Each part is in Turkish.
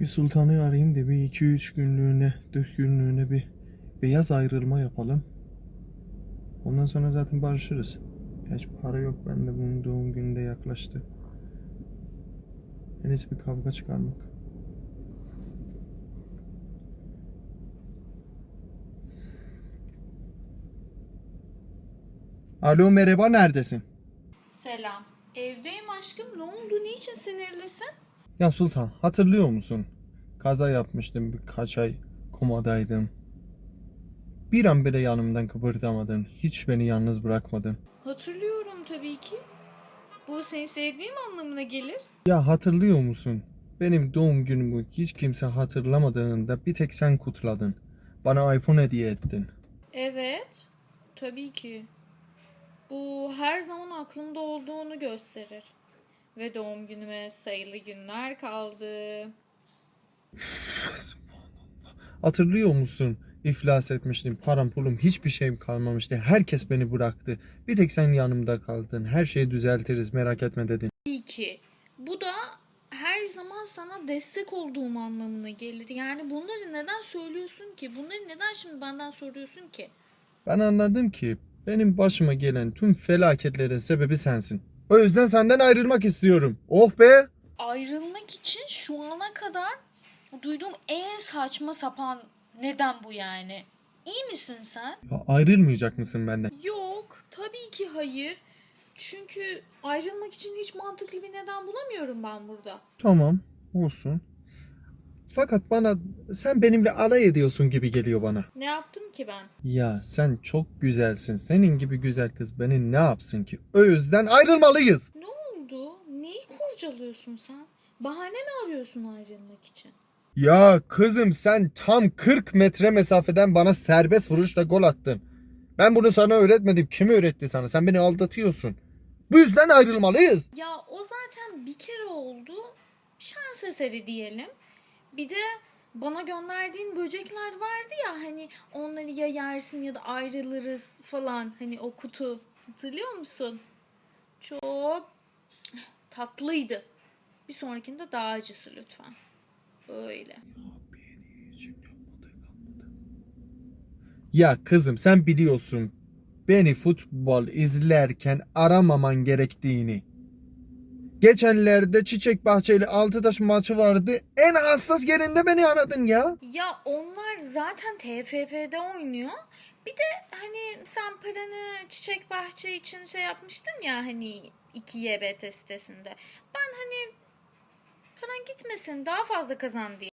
Bir sultanı arayayım da bir 2-3 günlüğüne, 4 günlüğüne bir beyaz ayrılma yapalım. Ondan sonra zaten barışırız. Hiç para yok bende bunun doğum günü de yaklaştı. En bir kavga çıkarmak. Alo merhaba neredesin? Selam. Evdeyim aşkım. Ne oldu? Niçin sinirlisin? Ya Sultan hatırlıyor musun? Kaza yapmıştım birkaç ay komadaydım. Bir an bile yanımdan kıpırdamadın. Hiç beni yalnız bırakmadın. Hatırlıyorum tabii ki. Bu seni sevdiğim anlamına gelir. Ya hatırlıyor musun? Benim doğum günümü hiç kimse hatırlamadığında bir tek sen kutladın. Bana iPhone hediye ettin. Evet. Tabii ki. Bu her zaman aklımda olduğunu gösterir. Ve doğum günüme sayılı günler kaldı. Hatırlıyor musun? İflas etmiştim. Param pulum hiçbir şeyim kalmamıştı. Herkes beni bıraktı. Bir tek sen yanımda kaldın. Her şeyi düzeltiriz merak etme dedin. Tabii ki. Bu da her zaman sana destek olduğum anlamına gelir. Yani bunları neden söylüyorsun ki? Bunları neden şimdi benden soruyorsun ki? Ben anladım ki benim başıma gelen tüm felaketlerin sebebi sensin. O yüzden senden ayrılmak istiyorum. Oh be! ayrılmak için şu ana kadar duyduğum en saçma sapan neden bu yani? İyi misin sen? Ya ayrılmayacak mısın benden? Yok, tabii ki hayır. Çünkü ayrılmak için hiç mantıklı bir neden bulamıyorum ben burada. Tamam, olsun. Fakat bana sen benimle alay ediyorsun gibi geliyor bana. Ne yaptım ki ben? Ya sen çok güzelsin. Senin gibi güzel kız beni ne yapsın ki? O yüzden ayrılmalıyız. Ne oldu? Neyi kurcalıyorsun sen? Bahane mi arıyorsun ayrılmak için? Ya kızım sen tam 40 metre mesafeden bana serbest vuruşla gol attın. Ben bunu sana öğretmedim. Kim öğretti sana? Sen beni aldatıyorsun. Bu yüzden ayrılmalıyız. Ya o zaten bir kere oldu. Şans eseri diyelim. Bir de bana gönderdiğin böcekler vardı ya hani onları ya yersin ya da ayrılırız falan hani o kutu hatırlıyor musun? Çok tatlıydı. Bir sonrakinde daha acısı lütfen. Öyle. Ya kızım sen biliyorsun beni futbol izlerken aramaman gerektiğini. Geçenlerde Çiçek Bahçeli Altıtaş maçı vardı. En hassas yerinde beni aradın ya. Ya onlar zaten TFF'de oynuyor. Bir de hani sen paranı çiçek bahçe için şey yapmıştın ya hani 2 YBT sitesinde. Ben hani paran gitmesin daha fazla kazan diye.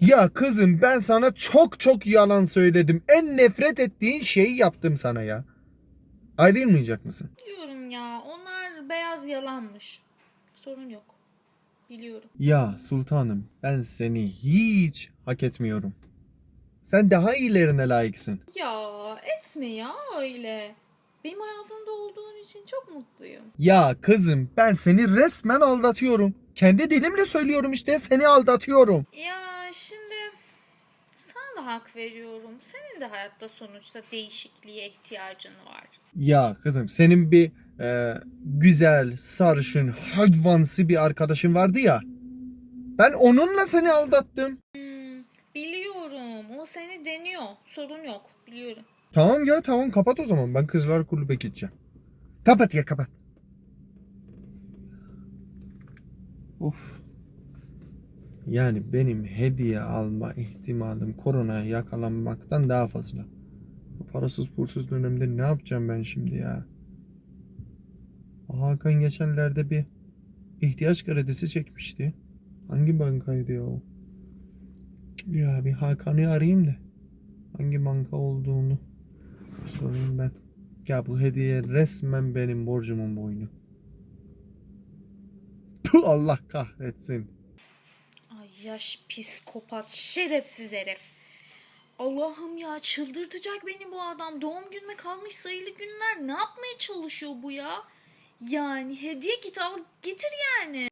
Ya kızım ben sana çok çok yalan söyledim. En nefret ettiğin şeyi yaptım sana ya. Ayrılmayacak mısın? Diyorum ya onlar beyaz yalanmış. Sorun yok. Biliyorum. Ya sultanım ben seni hiç hak etmiyorum. Sen daha iyilerine layıksın. Ya etme ya öyle. Benim hayatımda olduğun için çok mutluyum. Ya kızım ben seni resmen aldatıyorum. Kendi dilimle söylüyorum işte seni aldatıyorum. Ya şimdi sana da hak veriyorum. Senin de hayatta sonuçta değişikliğe ihtiyacın var. Ya kızım senin bir e, güzel, sarışın, hayvansı bir arkadaşın vardı ya. Ben onunla seni aldattım. Hmm, biliyorum. O seni deniyor. Sorun yok. Biliyorum. Tamam ya tamam kapat o zaman. Ben kızlar kulübe gideceğim. Kapat ya kapat. Of. Yani benim hediye alma ihtimalim koronaya yakalanmaktan daha fazla. Parasız pulsuz dönemde ne yapacağım ben şimdi ya? Hakan geçenlerde bir ihtiyaç kredisi çekmişti. Hangi bankaydı ya o? Ya bir Hakan'ı arayayım da hangi banka olduğunu sorayım ben. Ya bu hediye resmen benim borcumun boynu. Puh, Allah kahretsin. Ay yaş psikopat şerefsiz herif. Allah'ım ya çıldırtacak beni bu adam. Doğum günüme kalmış sayılı günler. Ne yapmaya çalışıyor bu ya? Yani hediye git al getir yani.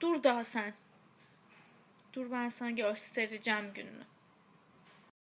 Dur daha sen. Dur ben sana göstereceğim gününü.